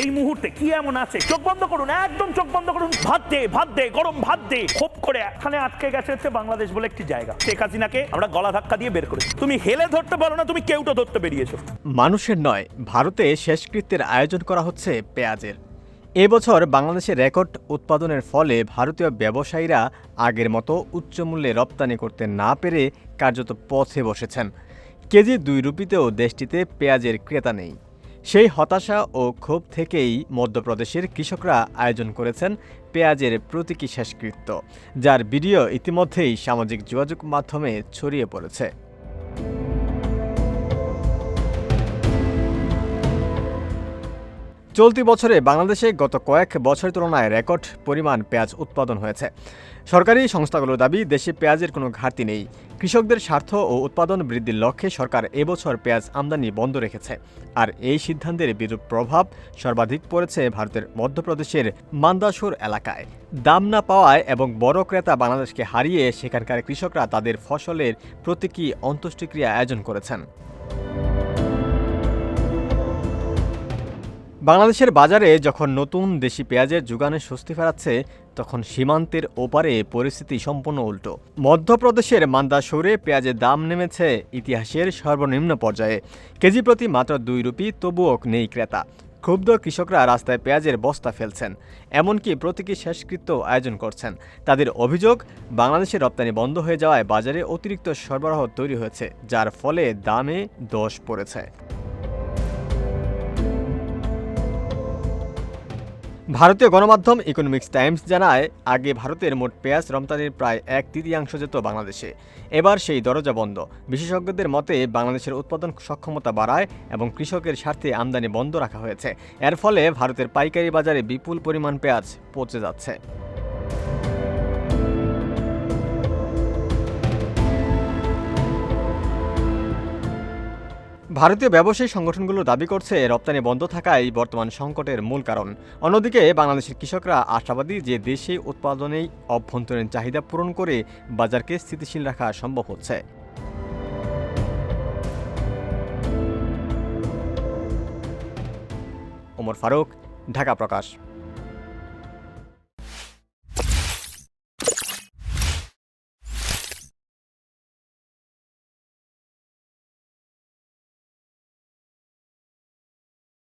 এই মুহূর্তে কি এমন আছে? চোখ বন্ধ করুন, একদম চোখ বন্ধ করুন। ভাত দে ভাত দে, গরম ভাত দে। খোপ করে এখানে আটকে গেছে হচ্ছে বাংলাদেশ বলে একটি জায়গা। শেখ হাসিনাকে আমরা গলা ধাক্কা দিয়ে বের করেছি। তুমি হেলে ধরতে পারো না, তুমি কেউটা ধরতে বেরিয়েছো। মানুষের নয়, ভারতে শেষকৃত্যের আয়োজন করা হচ্ছে পেঁয়াজের। এবছর বাংলাদেশে রেকর্ড উৎপাদনের ফলে ভারতীয় ব্যবসায়ীরা আগের মতো উচ্চ মূল্যে রপ্তানি করতে না পেরে কার্যত পথে বসেছেন। কেজি দুই রুপিতেও দেশটিতে পেঁয়াজের ক্রেতা নেই। সেই হতাশা ও ক্ষোভ থেকেই মধ্যপ্রদেশের কৃষকরা আয়োজন করেছেন পেঁয়াজের প্রতীকী শেষকৃত্য, যার ভিডিও ইতিমধ্যেই সামাজিক যোগাযোগ মাধ্যমে ছড়িয়ে পড়েছে। চলতি বছরে বাংলাদেশে গত কয়েক বছরের তুলনায় রেকর্ড পরিমাণ পেঁয়াজ উৎপাদন হয়েছে। সরকারি সংস্থাগুলোর দাবি, দেশে পেঁয়াজের কোনো ঘাটতি নেই। কৃষকদের স্বার্থ ও উৎপাদন বৃদ্ধির লক্ষ্যে সরকার এবছর পেঁয়াজ আমদানি বন্ধ রেখেছে। আর এই সিদ্ধান্তের বিরূপ প্রভাব সর্বাধিক পড়েছে ভারতের মধ্যপ্রদেশের মান্দাসুর এলাকায়। দাম না পাওয়ায় এবং বড় ক্রেতা বাংলাদেশকে হারিয়ে সেখানকার কৃষকরা তাদের ফসলের প্রতীকী অন্ত্যেষ্টিক্রিয়া আয়োজন করেছেন। বাংলাদেশের বাজারে যখন নতুন দেশি পেঁয়াজের যোগানে স্বস্তি ফেরাচ্ছে, তখন সীমান্তের ওপারে পরিস্থিতি সম্পূর্ণ উল্টো। মধ্যপ্রদেশের মান্দাসৌরে পেঁয়াজের দাম নেমেছে ইতিহাসের সর্বনিম্ন পর্যায়ে। কেজি প্রতি মাত্র দুই রুপি, তবুও নেই ক্রেতা। ক্ষুব্ধ কৃষকরা রাস্তায় পেঁয়াজের বস্তা ফেলছেন, এমনকি প্রতীকী শেষকৃত্য আয়োজন করছেন। তাদের অভিযোগ, বাংলাদেশের রপ্তানি বন্ধ হয়ে যাওয়ায় বাজারে অতিরিক্ত সরবরাহ তৈরি হয়েছে, যার ফলে দামে দোষ পড়েছে। ভারতীয় গণমাধ্যম ইকোনমিক্স টাইমস জানায়, আগে ভারতের মোট পেঁয়াজ রমতানির প্রায় এক তৃতীয়াংশ যেত বাংলাদেশে। এবার সেই দরজা বন্ধ। বিশেষজ্ঞদের মতে, বাংলাদেশের উৎপাদন সক্ষমতা বাড়ায় এবং কৃষকের স্বার্থে আমদানি বন্ধ রাখা হয়েছে। এর ফলে ভারতের পাইকারি বাজারে বিপুল পরিমাণ পেঁয়াজ পচে যাচ্ছে। ভারতীয় ব্যবসায়ী সংগঠনগুলো দাবি করছে, রপ্তানি বন্ধ থাকাই বর্তমান সংকটের মূল কারণ। অন্যদিকে, বাংলাদেশের কৃষকরা আশাবাদী যে দেশে উৎপাদনেই অভ্যন্তরীণ চাহিদা পূরণ করে বাজারকে স্থিতিশীল রাখা সম্ভব হচ্ছে। ওমর ফারুক, ঢাকা প্রকাশ।